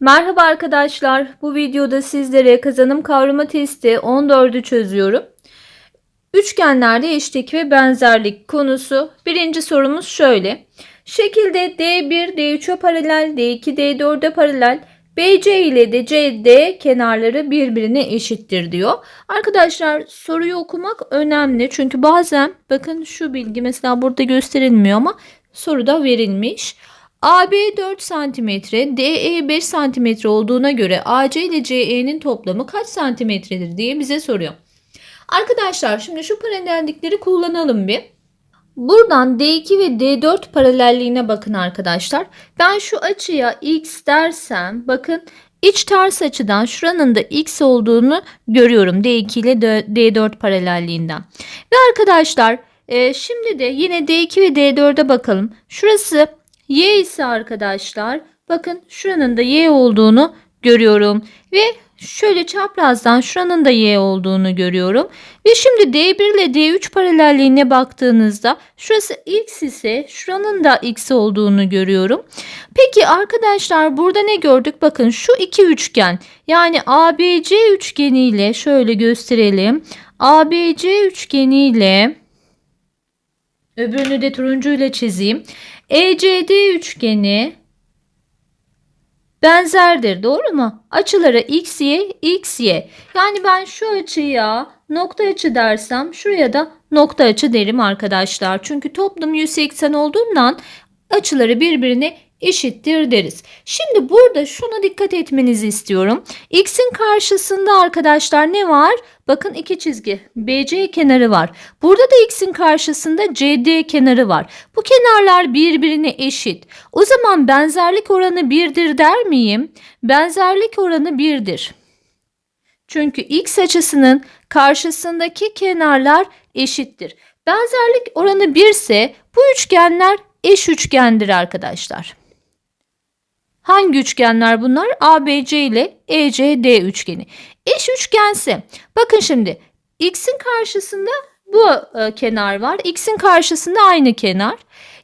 Merhaba arkadaşlar. Bu videoda sizlere kazanım kavramı testi 14'ü çözüyorum. Üçgenlerde eşlik ve benzerlik konusu. Birinci sorumuz şöyle. Şekilde D1 D3'e paralel, D2 D4'e paralel, BC ile de CD kenarları birbirine eşittir diyor. Arkadaşlar soruyu okumak önemli. Çünkü bazen bakın şu bilgi mesela burada gösterilmiyor ama soruda verilmiş. AB 4 cm, DE 5 cm olduğuna göre AC ile CE'nin toplamı kaç santimetredir diye bize soruyor. Arkadaşlar şimdi şu paralellikleri kullanalım bir. Buradan D2 ve D4 paralelliğine bakın arkadaşlar. Ben şu açıya x dersem bakın iç ters açıdan şuranın da x olduğunu görüyorum D2 ile D4 paralelliğinden. Ve arkadaşlar e, şimdi de yine D2 ve D4'e bakalım. Şurası y ise arkadaşlar bakın şuranın da y olduğunu görüyorum. Ve şöyle çaprazdan şuranın da y olduğunu görüyorum. Ve şimdi D1 ile D3 paralelliğine baktığınızda şurası x ise şuranın da x olduğunu görüyorum. Peki arkadaşlar burada ne gördük? Bakın şu iki üçgen yani ABC üçgeniyle şöyle gösterelim. ABC üçgeniyle öbürünü de turuncuyla çizeyim. ECD üçgeni benzerdir. Doğru mu? Açıları x, y, x, y. Yani ben şu açıya nokta açı dersem şuraya da nokta açı derim arkadaşlar. Çünkü toplam 180 olduğundan açıları birbirine eşittir deriz. Şimdi burada şuna dikkat etmenizi istiyorum. X'in karşısında arkadaşlar ne var? Bakın iki çizgi. BC kenarı var. Burada da X'in karşısında CD kenarı var. Bu kenarlar birbirine eşit. O zaman benzerlik oranı birdir der miyim? Benzerlik oranı birdir. Çünkü X açısının karşısındaki kenarlar eşittir. Benzerlik oranı 1 ise bu üçgenler eş üçgendir arkadaşlar. Hangi üçgenler bunlar? ABC ile ECD üçgeni. Eş üçgense bakın şimdi x'in karşısında bu e, kenar var. X'in karşısında aynı kenar.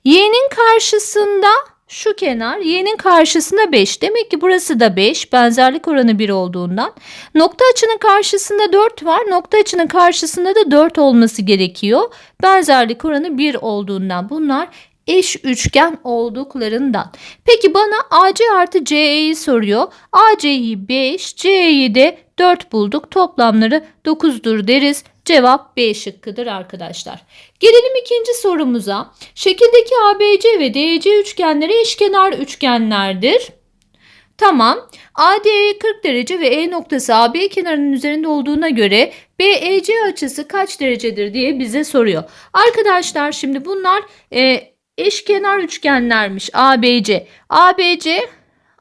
Y'nin karşısında şu kenar, y'nin karşısında 5. Demek ki burası da 5. Benzerlik oranı 1 olduğundan. Nokta açının karşısında 4 var. Nokta açının karşısında da 4 olması gerekiyor. Benzerlik oranı 1 olduğundan bunlar eş üçgen olduklarından. Peki bana AC artı CE'yi soruyor. AC'yi 5, CE'yi de 4 bulduk. Toplamları 9'dur deriz. Cevap B şıkkıdır arkadaşlar. Gelelim ikinci sorumuza. Şekildeki ABC ve DC üçgenleri eşkenar üçgenlerdir. Tamam. AD 40 derece ve E noktası AB kenarının üzerinde olduğuna göre BEC açısı kaç derecedir diye bize soruyor. Arkadaşlar şimdi bunlar e, eşkenar üçgenlermiş ABC. ABC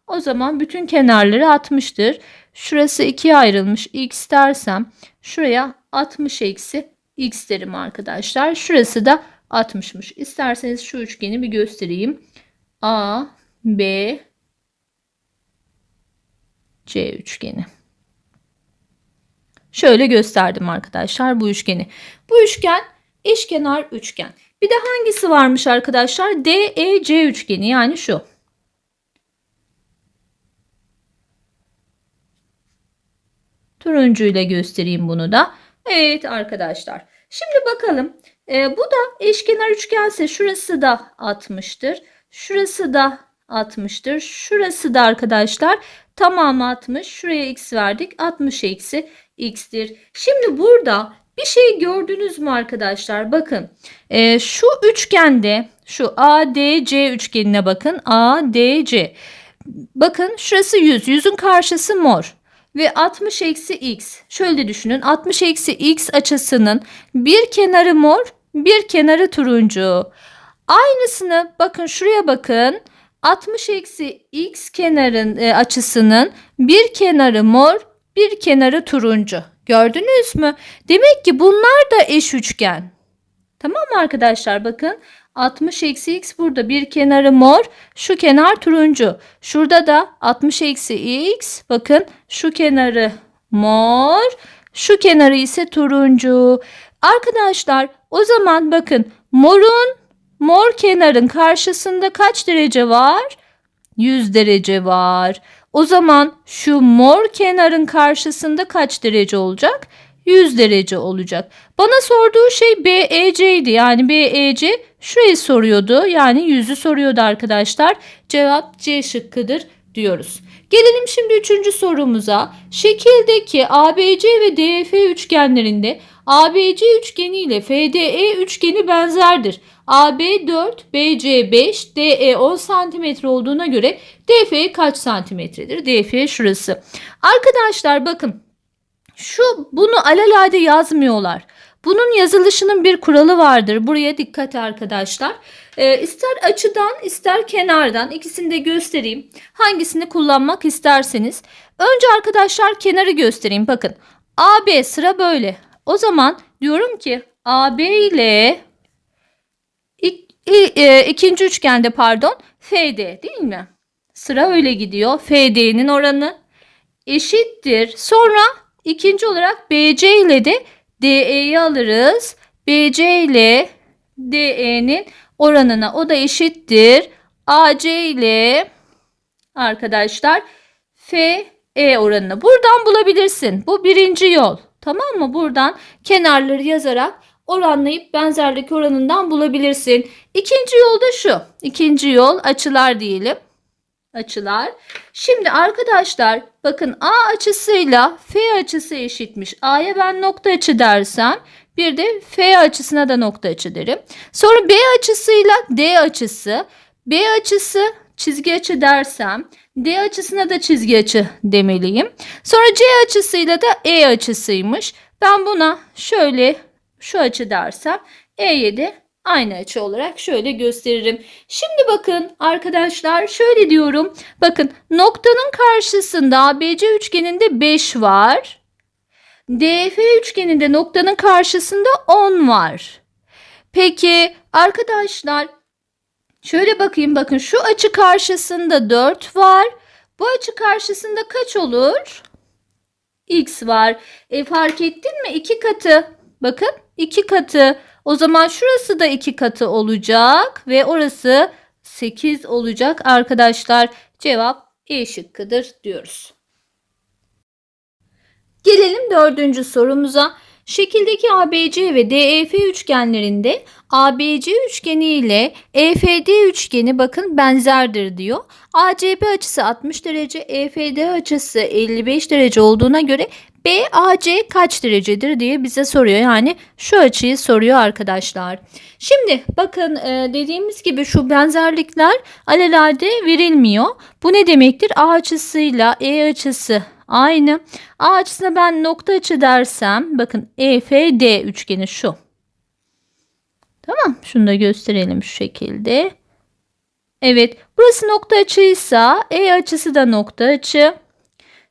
o zaman bütün kenarları 60'tır. Şurası ikiye ayrılmış x dersem şuraya 60 eksi x derim arkadaşlar. Şurası da 60'mış. İsterseniz şu üçgeni bir göstereyim. A, B, C üçgeni. Şöyle gösterdim arkadaşlar bu üçgeni. Bu üçgen eşkenar üçgen. Bir de hangisi varmış arkadaşlar? DEC üçgeni yani şu. Turuncuyla göstereyim bunu da. Evet arkadaşlar. Şimdi bakalım. Ee, bu da eşkenar üçgense şurası da 60'tır. Şurası da 60'tır. Şurası da arkadaşlar tamamı 60. Şuraya x verdik. 60 eksi x'tir. Şimdi burada bir şey gördünüz mü arkadaşlar? Bakın e, şu üçgende şu ADC üçgenine bakın. ADC. Bakın şurası 100. Yüzün karşısı mor. Ve 60 eksi x. Şöyle düşünün. 60 eksi x açısının bir kenarı mor bir kenarı turuncu. Aynısını bakın şuraya bakın. 60 eksi x kenarın e, açısının bir kenarı mor bir kenarı turuncu. Gördünüz mü? Demek ki bunlar da eş üçgen. Tamam mı arkadaşlar? Bakın 60 eksi x burada bir kenarı mor, şu kenar turuncu. Şurada da 60 eksi x bakın şu kenarı mor, şu kenarı ise turuncu. Arkadaşlar o zaman bakın morun mor kenarın karşısında kaç derece var? 100 derece var. O zaman şu mor kenarın karşısında kaç derece olacak? 100 derece olacak. Bana sorduğu şey BEC'ydi. Yani BEC şurayı soruyordu. Yani 100'ü soruyordu arkadaşlar. Cevap C şıkkıdır diyoruz. Gelelim şimdi üçüncü sorumuza. Şekildeki ABC ve DF üçgenlerinde ABC üçgeni ile FDE üçgeni benzerdir. AB 4, BC 5, DE 10 cm olduğuna göre DF kaç santimetredir? DF şurası. Arkadaşlar bakın şu bunu alalade yazmıyorlar. Bunun yazılışının bir kuralı vardır. Buraya dikkat arkadaşlar. Ee, ister açıdan ister kenardan ikisini de göstereyim. Hangisini kullanmak isterseniz. Önce arkadaşlar kenarı göstereyim. Bakın AB sıra böyle. O zaman diyorum ki AB ile e, ikinci üçgende pardon FD değil mi? Sıra öyle gidiyor. FD'nin oranı eşittir. Sonra ikinci olarak BC ile de DE'yi alırız. BC ile DE'nin oranına o da eşittir. AC ile arkadaşlar FE oranını buradan bulabilirsin. Bu birinci yol. Tamam mı? Buradan kenarları yazarak oranlayıp benzerlik oranından bulabilirsin. İkinci yol da şu. İkinci yol açılar diyelim. Açılar. Şimdi arkadaşlar bakın A açısıyla F açısı eşitmiş. A'ya ben nokta açı dersem bir de F açısına da nokta açı derim. Sonra B açısıyla D açısı. B açısı çizgi açı dersem D açısına da çizgi açı demeliyim. Sonra C açısıyla da E açısıymış. Ben buna şöyle şu açı dersem E'ye de aynı açı olarak şöyle gösteririm. Şimdi bakın arkadaşlar şöyle diyorum. Bakın noktanın karşısında ABC üçgeninde 5 var. DF üçgeninde noktanın karşısında 10 var. Peki arkadaşlar şöyle bakayım bakın şu açı karşısında 4 var. Bu açı karşısında kaç olur? X var. E fark ettin mi? 2 katı. Bakın 2 katı. O zaman şurası da 2 katı olacak ve orası 8 olacak arkadaşlar. Cevap E şıkkıdır diyoruz. Gelelim dördüncü sorumuza. Şekildeki ABC ve DEF üçgenlerinde ABC üçgeni ile EFD üçgeni bakın benzerdir diyor. ACB açısı 60 derece, EFD açısı 55 derece olduğuna göre BAC kaç derecedir diye bize soruyor. Yani şu açıyı soruyor arkadaşlar. Şimdi bakın e, dediğimiz gibi şu benzerlikler alelade verilmiyor. Bu ne demektir? A açısıyla E açısı aynı. A açısına ben nokta açı dersem bakın EFD üçgeni şu. Tamam şunu da gösterelim şu şekilde. Evet burası nokta açıysa E açısı da nokta açı.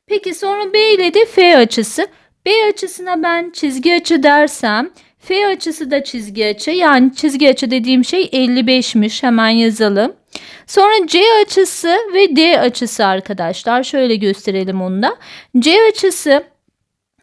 Peki sonra B ile de F açısı. B açısına ben çizgi açı dersem F açısı da çizgi açı. Yani çizgi açı dediğim şey 55'miş. Hemen yazalım. Sonra C açısı ve D açısı arkadaşlar. Şöyle gösterelim onu da. C açısı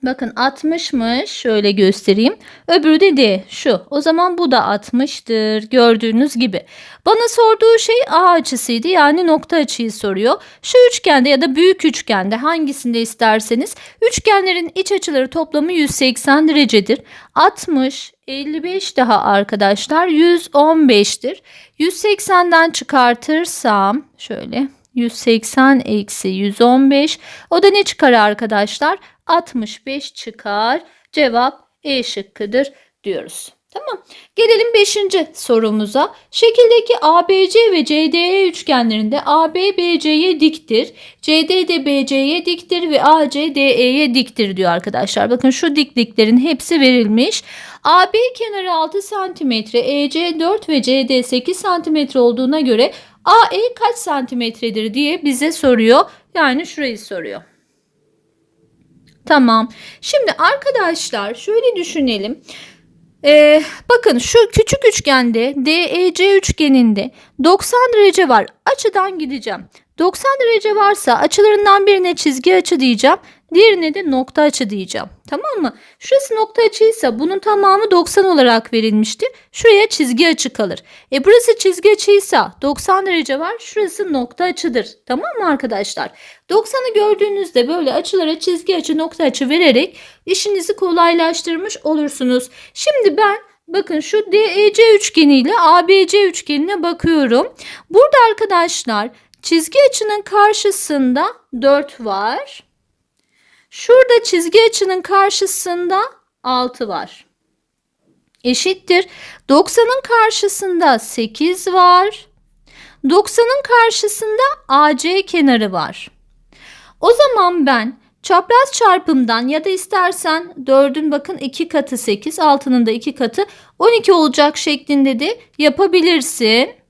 bakın 60'mış. Şöyle göstereyim. Öbürü de D şu. O zaman bu da 60'tır. Gördüğünüz gibi. Bana sorduğu şey A açısıydı. Yani nokta açıyı soruyor. Şu üçgende ya da büyük üçgende hangisinde isterseniz üçgenlerin iç açıları toplamı 180 derecedir. 60, 55 daha arkadaşlar 115'tir. 180'den çıkartırsam şöyle 180 eksi 115 o da ne çıkar arkadaşlar? 65 çıkar. Cevap E şıkkıdır diyoruz. Tamam. Gelelim 5. sorumuza. Şekildeki ABC ve CDE üçgenlerinde AB BC'ye diktir. CD de BC'ye diktir ve AC DE'ye diktir diyor arkadaşlar. Bakın şu dikliklerin hepsi verilmiş. AB kenarı 6 cm, EC 4 ve CD 8 cm olduğuna göre AE kaç santimetredir diye bize soruyor. Yani şurayı soruyor. Tamam. Şimdi arkadaşlar şöyle düşünelim. Ee, bakın şu küçük üçgende DEC üçgeninde 90 derece var. Açıdan gideceğim. 90 derece varsa açılarından birine çizgi açı diyeceğim. Diğerine de nokta açı diyeceğim. Tamam mı? Şurası nokta açıysa bunun tamamı 90 olarak verilmiştir. Şuraya çizgi açı kalır. E burası çizgi açıysa 90 derece var. Şurası nokta açıdır. Tamam mı arkadaşlar? 90'ı gördüğünüzde böyle açılara çizgi açı nokta açı vererek işinizi kolaylaştırmış olursunuz. Şimdi ben bakın şu DEC üçgeniyle ABC üçgenine bakıyorum. Burada arkadaşlar çizgi açının karşısında 4 var. Şurada çizgi açının karşısında 6 var. Eşittir. 90'ın karşısında 8 var. 90'ın karşısında AC kenarı var. O zaman ben çapraz çarpımdan ya da istersen 4'ün bakın 2 katı 8, 6'nın da 2 katı 12 olacak şeklinde de yapabilirsin.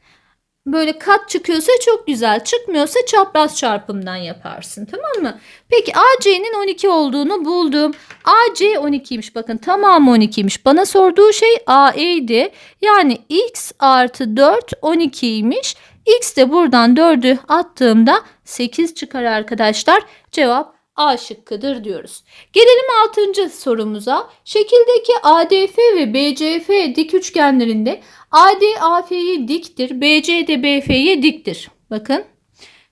Böyle kat çıkıyorsa çok güzel. Çıkmıyorsa çapraz çarpımdan yaparsın. Tamam mı? Peki AC'nin 12 olduğunu buldum. AC 12'ymiş. Bakın tamamı 12'ymiş. Bana sorduğu şey AE'ydi. Yani x artı 4 12'ymiş. X de buradan 4'ü attığımda 8 çıkar arkadaşlar. Cevap A şıkkıdır diyoruz. Gelelim 6. sorumuza. Şekildeki ADF ve BCF dik üçgenlerinde AD AF'ye diktir, BC de BF'ye diktir. Bakın.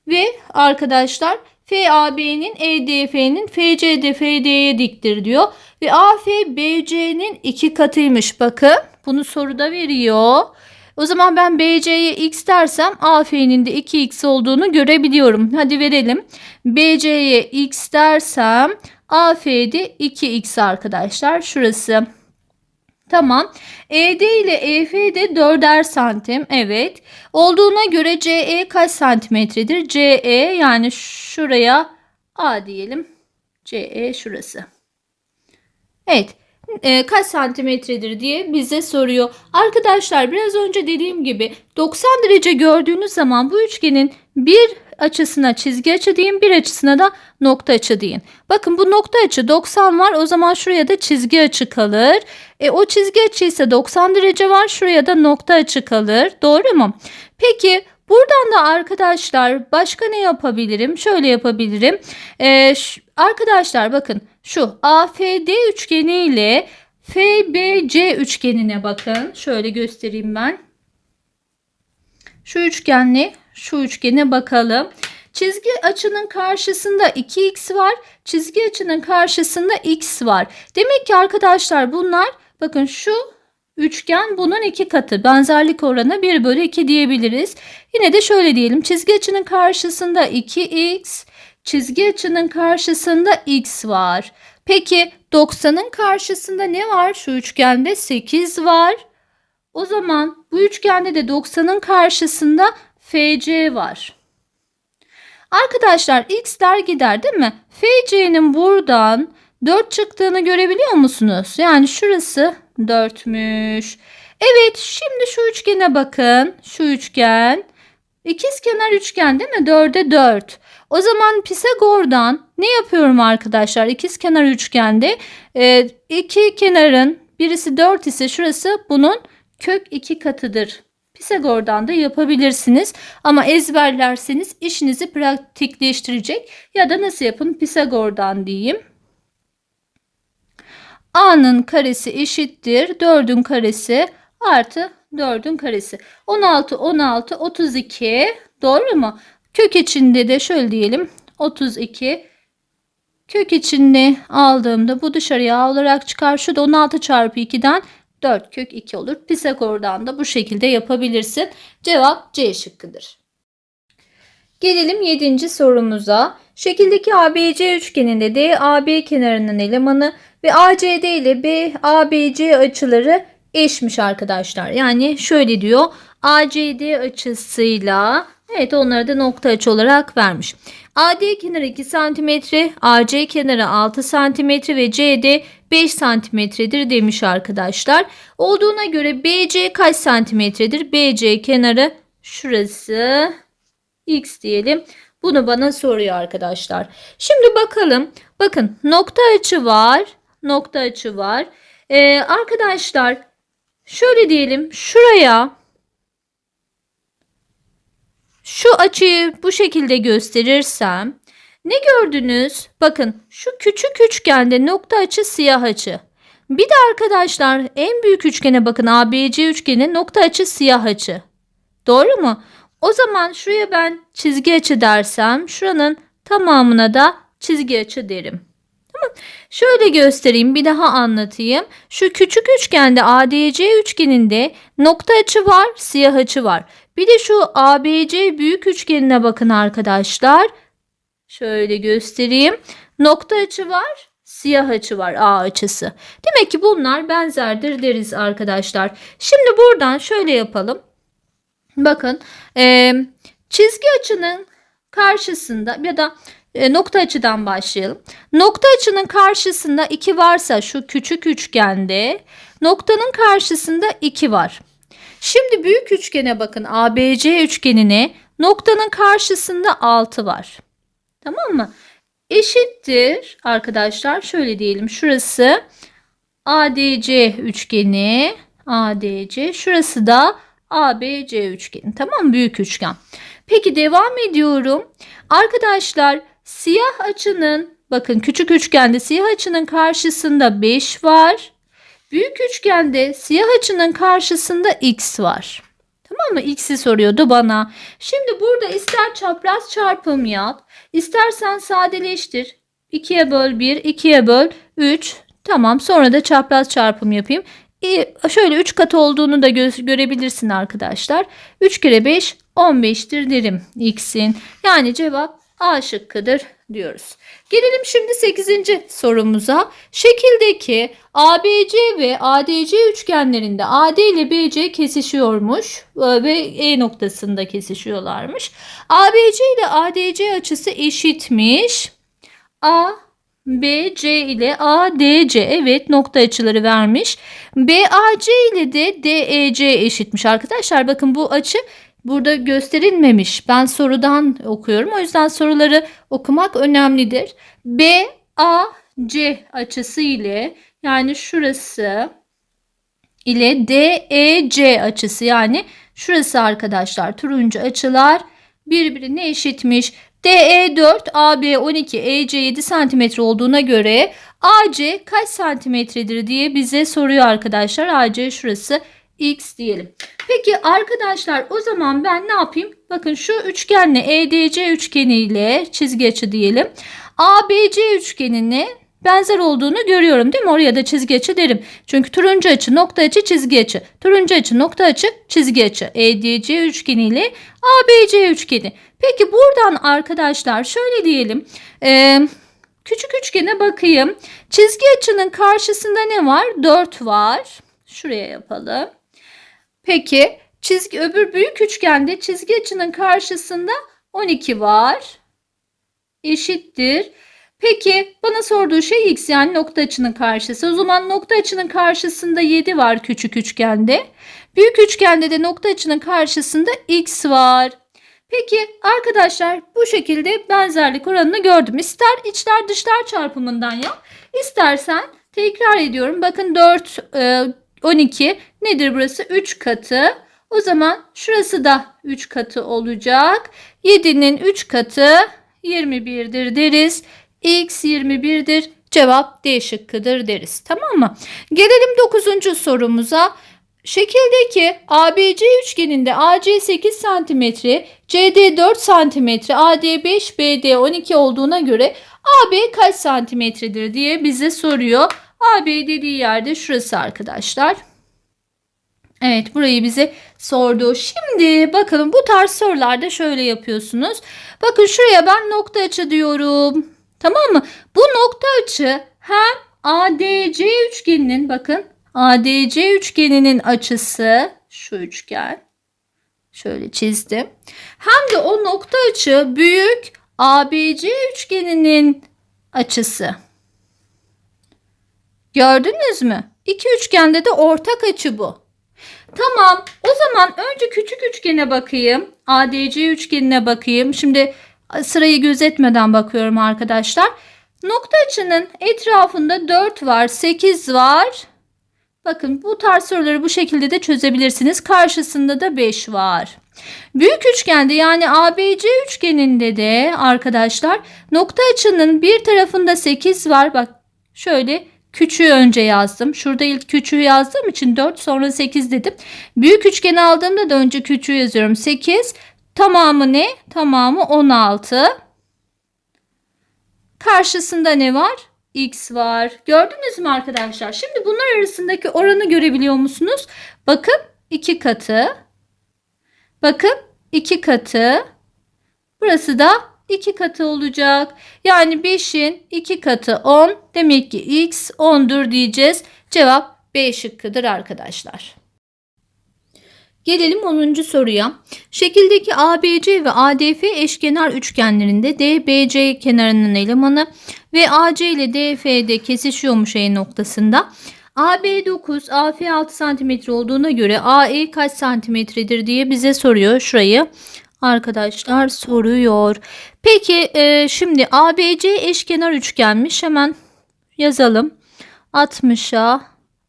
Ve arkadaşlar FAB'nin EDF'nin FC de FD'ye diktir diyor. Ve AF BC'nin iki katıymış. Bakın bunu soruda veriyor. O zaman ben BC'ye x dersem AF'nin de 2x olduğunu görebiliyorum. Hadi verelim. BC'ye x dersem AF'de 2x arkadaşlar. Şurası. Tamam. ED ile EF de 4'er santim. Evet. Olduğuna göre CE kaç santimetredir? CE yani şuraya A diyelim. CE şurası. Evet. E, kaç santimetredir diye bize soruyor. Arkadaşlar biraz önce dediğim gibi 90 derece gördüğünüz zaman bu üçgenin bir açısına çizgi açı deyin bir açısına da nokta açı deyin. Bakın bu nokta açı 90 var o zaman şuraya da çizgi açı kalır. E, o çizgi açı ise 90 derece var şuraya da nokta açı kalır. Doğru mu? Peki Buradan da arkadaşlar başka ne yapabilirim? Şöyle yapabilirim. Ee, arkadaşlar bakın şu AFD üçgeni ile FBC üçgenine bakın. Şöyle göstereyim ben. Şu üçgenle şu üçgene bakalım. Çizgi açının karşısında 2x var. Çizgi açının karşısında x var. Demek ki arkadaşlar bunlar bakın şu Üçgen bunun iki katı. Benzerlik oranı 1 bölü 2 diyebiliriz. Yine de şöyle diyelim. Çizgi açının karşısında 2x, çizgi açının karşısında x var. Peki 90'ın karşısında ne var? Şu üçgende 8 var. O zaman bu üçgende de 90'ın karşısında FC var. Arkadaşlar x'ler gider değil mi? FC'nin buradan 4 çıktığını görebiliyor musunuz? Yani şurası 4'müş. Evet şimdi şu üçgene bakın. Şu üçgen. İkiz kenar üçgen değil mi? 4'e 4. O zaman Pisagor'dan ne yapıyorum arkadaşlar? İkiz kenar üçgende e, iki kenarın birisi 4 ise şurası bunun kök 2 katıdır. Pisagor'dan da yapabilirsiniz. Ama ezberlerseniz işinizi pratikleştirecek. Ya da nasıl yapın? Pisagor'dan diyeyim. A'nın karesi eşittir 4'ün karesi artı 4'ün karesi. 16, 16, 32 doğru mu? Kök içinde de şöyle diyelim 32 kök içinde aldığımda bu dışarıya olarak çıkar. Şu da 16 çarpı 2'den 4 kök 2 olur. Pisagor'dan da bu şekilde yapabilirsin. Cevap C şıkkıdır. Gelelim 7. sorumuza. Şekildeki ABC üçgeninde DAB kenarının elemanı ve ACD ile BABC açıları eşmiş arkadaşlar. Yani şöyle diyor. ACD açısıyla evet onlara da nokta açı olarak vermiş. AD kenarı 2 cm, AC kenarı 6 cm ve CD 5 cm'dir demiş arkadaşlar. Olduğuna göre BC kaç santimetredir? BC kenarı şurası x diyelim. Bunu bana soruyor arkadaşlar. Şimdi bakalım. Bakın nokta açı var. Nokta açı var. Ee, arkadaşlar şöyle diyelim. Şuraya şu açıyı bu şekilde gösterirsem Ne gördünüz? Bakın şu küçük üçgende nokta açı siyah açı. Bir de arkadaşlar en büyük üçgene bakın ABC üçgeni nokta açı siyah açı. Doğru mu? O zaman şuraya ben çizgi açı dersem şuranın tamamına da çizgi açı derim. Şöyle göstereyim bir daha anlatayım. Şu küçük üçgende ADC üçgeninde nokta açı var, siyah açı var. Bir de şu ABC büyük üçgenine bakın arkadaşlar. Şöyle göstereyim. Nokta açı var, siyah açı var A açısı. Demek ki bunlar benzerdir deriz arkadaşlar. Şimdi buradan şöyle yapalım. Bakın eee, çizgi açının karşısında ya da e, nokta açıdan başlayalım. Nokta açının karşısında 2 varsa şu küçük üçgende noktanın karşısında 2 var. Şimdi büyük üçgene bakın ABC üçgenine noktanın karşısında 6 var. Tamam mı? Eşittir arkadaşlar şöyle diyelim şurası ADC üçgeni ADC şurası da ABC üçgeni tamam mı? büyük üçgen. Peki devam ediyorum. Arkadaşlar siyah açının bakın küçük üçgende siyah açının karşısında 5 var. Büyük üçgende siyah açının karşısında x var. Tamam mı? X'i soruyordu bana. Şimdi burada ister çapraz çarpım yap, istersen sadeleştir. 2'ye böl 1, 2'ye böl 3. Tamam sonra da çapraz çarpım yapayım. E, şöyle 3 kat olduğunu da gö- görebilirsin arkadaşlar. 3 kere 5 15'tir derim x'in. Yani cevap A şıkkıdır diyoruz. Gelelim şimdi 8. sorumuza. Şekildeki ABC ve ADC üçgenlerinde AD ile BC kesişiyormuş e, ve E noktasında kesişiyorlarmış. ABC ile ADC açısı eşitmiş. A BC ile ADC evet nokta açıları vermiş. BAC ile de DEC eşitmiş arkadaşlar. Bakın bu açı burada gösterilmemiş. Ben sorudan okuyorum. O yüzden soruları okumak önemlidir. BAC açısı ile yani şurası ile DEC açısı yani şurası arkadaşlar turuncu açılar birbirine eşitmiş. DE 4, AB 12, EC 7 cm olduğuna göre AC kaç santimetredir diye bize soruyor arkadaşlar. AC şurası X diyelim. Peki arkadaşlar o zaman ben ne yapayım? Bakın şu üçgenle EDC üçgeniyle çizgi açı diyelim. ABC üçgenine benzer olduğunu görüyorum değil mi? Oraya da çizgi açı derim. Çünkü turuncu açı, nokta açı, çizgi açı. Turuncu açı, nokta açı, çizgi açı. EDC üçgeniyle ABC üçgeni. Peki buradan arkadaşlar şöyle diyelim. Ee, küçük üçgene bakayım. Çizgi açının karşısında ne var? 4 var. Şuraya yapalım. Peki çizgi öbür büyük üçgende çizgi açının karşısında 12 var. Eşittir. Peki bana sorduğu şey x yani nokta açının karşısı. O zaman nokta açının karşısında 7 var küçük üçgende. Büyük üçgende de nokta açının karşısında x var. Peki arkadaşlar bu şekilde benzerlik oranını gördüm. İster içler dışlar çarpımından yap. İstersen tekrar ediyorum. Bakın 4, e, 12 nedir burası? 3 katı. O zaman şurası da 3 katı olacak. 7'nin 3 katı 21'dir deriz. X 21'dir. Cevap D şıkkıdır deriz. Tamam mı? Gelelim 9. sorumuza. Şekildeki ABC üçgeninde AC 8 cm, CD 4 cm, AD 5, BD 12 olduğuna göre AB kaç santimetredir diye bize soruyor. AB dediği yerde şurası arkadaşlar. Evet burayı bize sordu. Şimdi bakalım bu tarz sorularda şöyle yapıyorsunuz. Bakın şuraya ben nokta açı diyorum. Tamam mı? Bu nokta açı hem ADC üçgeninin bakın ADC üçgeninin açısı şu üçgen. Şöyle çizdim. Hem de o nokta açı büyük ABC üçgeninin açısı. Gördünüz mü? İki üçgende de ortak açı bu. Tamam. O zaman önce küçük üçgene bakayım. ADC üçgenine bakayım. Şimdi sırayı gözetmeden bakıyorum arkadaşlar. Nokta açının etrafında 4 var, 8 var. Bakın bu tarz soruları bu şekilde de çözebilirsiniz. Karşısında da 5 var. Büyük üçgende yani ABC üçgeninde de arkadaşlar nokta açının bir tarafında 8 var. Bak şöyle küçüğü önce yazdım. Şurada ilk küçüğü yazdığım için 4 sonra 8 dedim. Büyük üçgeni aldığımda da önce küçüğü yazıyorum. 8 tamamı ne? Tamamı 16. Karşısında ne var? X var. Gördünüz mü arkadaşlar? Şimdi bunlar arasındaki oranı görebiliyor musunuz? Bakın 2 katı. Bakın 2 katı. Burası da 2 katı olacak. Yani 5'in 2 katı 10. Demek ki x 10'dur diyeceğiz. Cevap B şıkkıdır arkadaşlar. Gelelim 10. soruya. Şekildeki ABC ve ADF eşkenar üçgenlerinde DBC kenarının elemanı ve AC ile DF'de kesişiyormuş E noktasında. AB 9, AF 6 cm olduğuna göre AE kaç santimetredir diye bize soruyor şurayı. Arkadaşlar soruyor. Peki e, şimdi ABC eşkenar üçgenmiş. Hemen yazalım. 60'a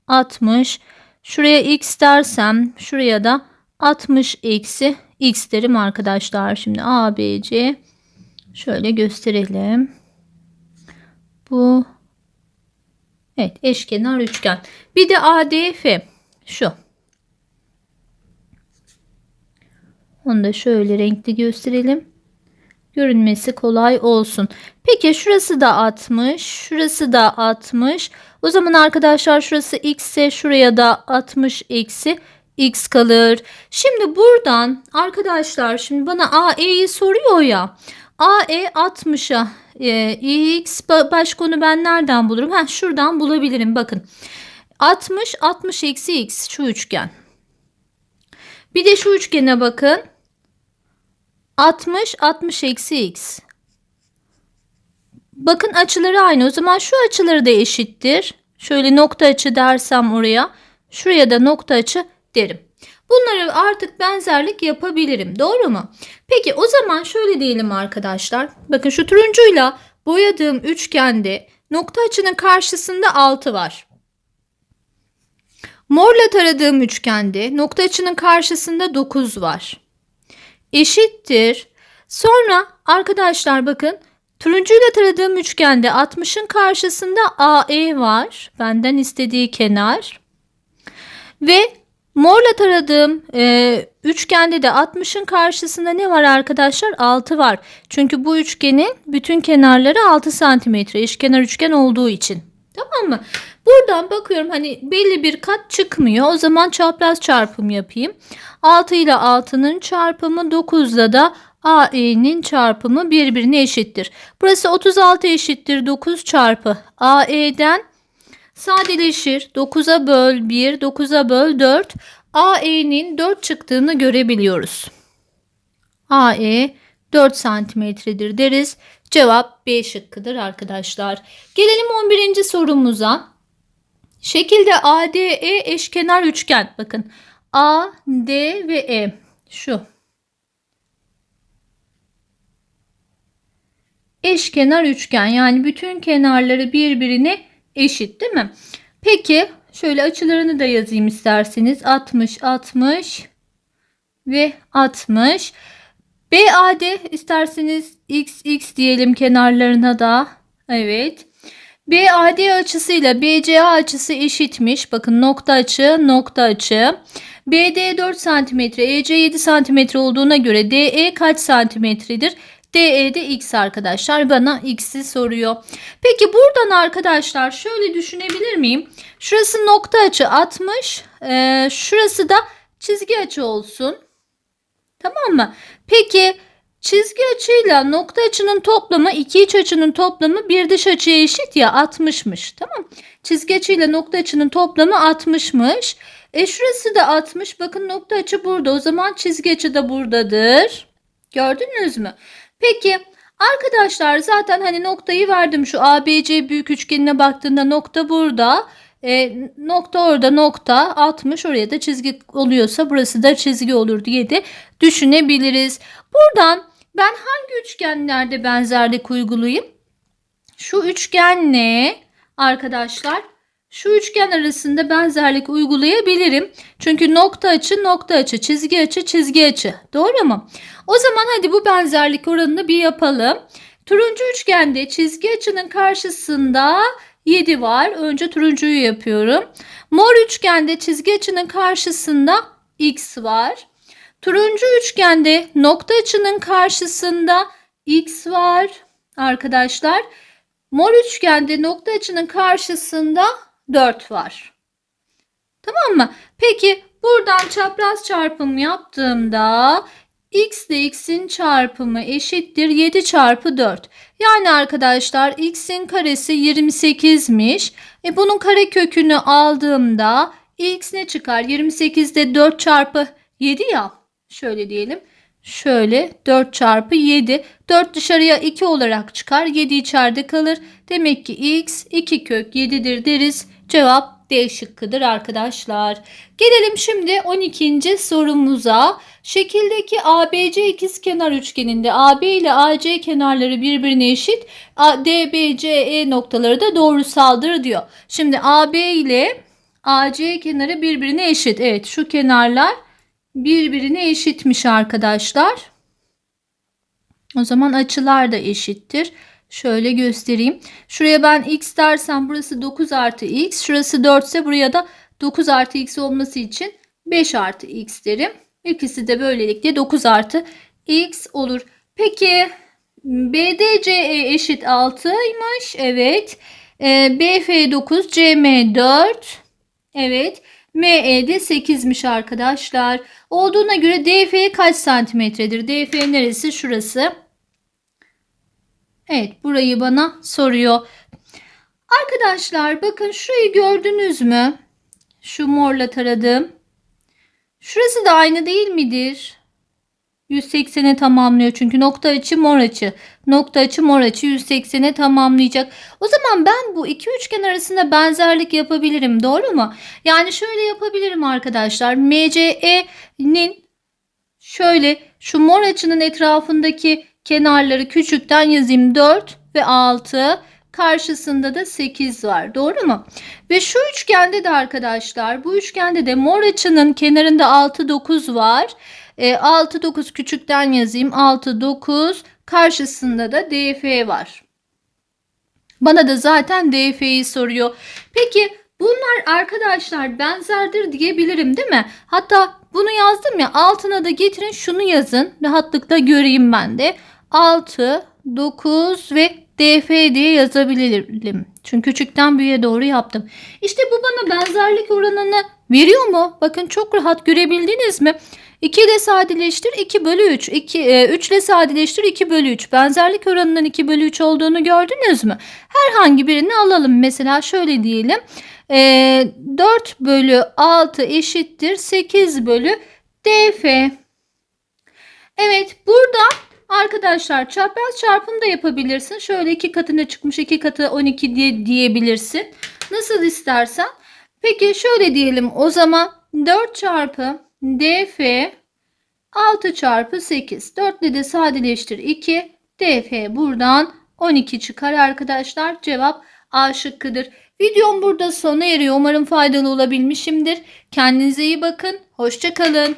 60. Şuraya x dersem şuraya da 60 eksi x derim arkadaşlar. Şimdi ABC şöyle gösterelim. Bu Evet eşkenar üçgen. Bir de ADF şu. Onu da şöyle renkli gösterelim. Görünmesi kolay olsun. Peki şurası da 60. Şurası da 60. O zaman arkadaşlar şurası x ise şuraya da 60 eksi x kalır. Şimdi buradan arkadaşlar şimdi bana AE'yi soruyor ya. AE 60'a e, x baş konu ben nereden bulurum? Ha şuradan bulabilirim bakın. 60 60 eksi x şu üçgen. Bir de şu üçgene bakın. 60 60 eksi x. Bakın açıları aynı. O zaman şu açıları da eşittir. Şöyle nokta açı dersem oraya. Şuraya da nokta açı derim. Bunları artık benzerlik yapabilirim. Doğru mu? Peki o zaman şöyle diyelim arkadaşlar. Bakın şu turuncuyla boyadığım üçgende nokta açının karşısında 6 var. Morla taradığım üçgende nokta açının karşısında 9 var. Eşittir. Sonra arkadaşlar bakın turuncuyla taradığım üçgende 60'ın karşısında AE var. Benden istediği kenar. Ve Morla taradığım e, üçgende de 60'ın karşısında ne var arkadaşlar? 6 var. Çünkü bu üçgenin bütün kenarları 6 santimetre eşkenar üçgen olduğu için. Tamam mı? Buradan bakıyorum hani belli bir kat çıkmıyor. O zaman çapraz çarpım yapayım. 6 ile 6'nın çarpımı 9 ile da AE'nin çarpımı birbirine eşittir. Burası 36 eşittir 9 çarpı AE'den sadeleşir. 9'a böl 1, 9'a böl 4. AE'nin 4 çıktığını görebiliyoruz. AE 4 santimetredir deriz. Cevap B şıkkıdır arkadaşlar. Gelelim 11. sorumuza. Şekilde ADE eşkenar üçgen. Bakın A, D ve E. Şu. Eşkenar üçgen yani bütün kenarları birbirine eşit değil mi? Peki şöyle açılarını da yazayım isterseniz. 60, 60 ve 60. BAD isterseniz x x diyelim kenarlarına da. Evet. BAD açısıyla BCA açısı eşitmiş. Bakın nokta açı, nokta açı. BD 4 cm, EC 7 cm olduğuna göre DE kaç santimetredir? DE'de x arkadaşlar bana x'i soruyor. Peki buradan arkadaşlar şöyle düşünebilir miyim? Şurası nokta açı 60. E, şurası da çizgi açı olsun. Tamam mı? Peki çizgi açıyla nokta açının toplamı iki iç açının toplamı bir dış açıya eşit ya 60'mış. Tamam. Çizgi açıyla nokta açının toplamı 60'mış. E şurası da 60. Bakın nokta açı burada. O zaman çizgi açı da buradadır. Gördünüz mü? Peki arkadaşlar zaten hani noktayı verdim. Şu ABC büyük üçgenine baktığında nokta burada. E, nokta orada nokta 60 oraya da çizgi oluyorsa burası da çizgi olur diye de düşünebiliriz. Buradan ben hangi üçgenlerde benzerlik uygulayayım? Şu üçgenle arkadaşlar şu üçgen arasında benzerlik uygulayabilirim. Çünkü nokta açı nokta açı, çizgi açı çizgi açı. Doğru mu? O zaman hadi bu benzerlik oranını bir yapalım. Turuncu üçgende çizgi açının karşısında 7 var. Önce turuncuyu yapıyorum. Mor üçgende çizgi açının karşısında x var. Turuncu üçgende nokta açının karşısında x var arkadaşlar. Mor üçgende nokta açının karşısında 4 var. Tamam mı? Peki buradan çapraz çarpım yaptığımda x ile x'in çarpımı eşittir 7 çarpı 4. Yani arkadaşlar x'in karesi 28'miş. E bunun kare kökünü aldığımda x ne çıkar? 28'de 4 çarpı 7 ya. Şöyle diyelim. Şöyle 4 çarpı 7. 4 dışarıya 2 olarak çıkar. 7 içeride kalır. Demek ki x 2 kök 7'dir deriz. Cevap D şıkkıdır arkadaşlar. Gelelim şimdi 12. sorumuza. Şekildeki ABC ikizkenar üçgeninde AB ile AC kenarları birbirine eşit. DBCE noktaları da doğrusaldır diyor. Şimdi AB ile AC kenarı birbirine eşit. Evet şu kenarlar birbirine eşitmiş arkadaşlar. O zaman açılar da eşittir. Şöyle göstereyim. Şuraya ben x dersem burası 9 artı x. Şurası 4 ise buraya da 9 artı x olması için 5 artı x derim. İkisi de böylelikle 9 artı x olur. Peki BDCE eşit 6'ymış. Evet. Ee, BF 9, CM 4. Evet. ME de 8'miş arkadaşlar. Olduğuna göre DF kaç santimetredir? DF neresi? Şurası. Evet burayı bana soruyor. Arkadaşlar bakın şurayı gördünüz mü? Şu morla taradım. Şurası da aynı değil midir? 180'e tamamlıyor çünkü nokta açı mor açı. Nokta açı mor açı 180'e tamamlayacak. O zaman ben bu iki üçgen arasında benzerlik yapabilirim. Doğru mu? Yani şöyle yapabilirim arkadaşlar. MCE'nin şöyle şu mor açının etrafındaki kenarları küçükten yazayım 4 ve 6. Karşısında da 8 var. Doğru mu? Ve şu üçgende de arkadaşlar bu üçgende de mor açının kenarında 6 9 var. E, 6 9 küçükten yazayım. 6 9 karşısında da DF var. Bana da zaten DF'yi soruyor. Peki bunlar arkadaşlar benzerdir diyebilirim değil mi? Hatta bunu yazdım ya altına da getirin şunu yazın. Rahatlıkla göreyim ben de. 6, 9 ve DF diye yazabilirim. Çünkü küçükten büyüğe doğru yaptım. İşte bu bana benzerlik oranını veriyor mu? Bakın çok rahat görebildiniz mi? 2 ile sadeleştir 2 bölü 3. 2, e, 3 ile sadeleştir 2 bölü 3. Benzerlik oranının 2 bölü 3 olduğunu gördünüz mü? Herhangi birini alalım. Mesela şöyle diyelim. E, 4 bölü 6 eşittir 8 bölü DF. Evet burada arkadaşlar çapraz çarpım da yapabilirsin. Şöyle iki katına çıkmış 2 katı 12 diye diyebilirsin. Nasıl istersen. Peki şöyle diyelim o zaman 4 çarpı DF 6 çarpı 8. 4 ile de sadeleştir 2. DF buradan 12 çıkar arkadaşlar. Cevap A şıkkıdır. Videom burada sona eriyor. Umarım faydalı olabilmişimdir. Kendinize iyi bakın. Hoşçakalın.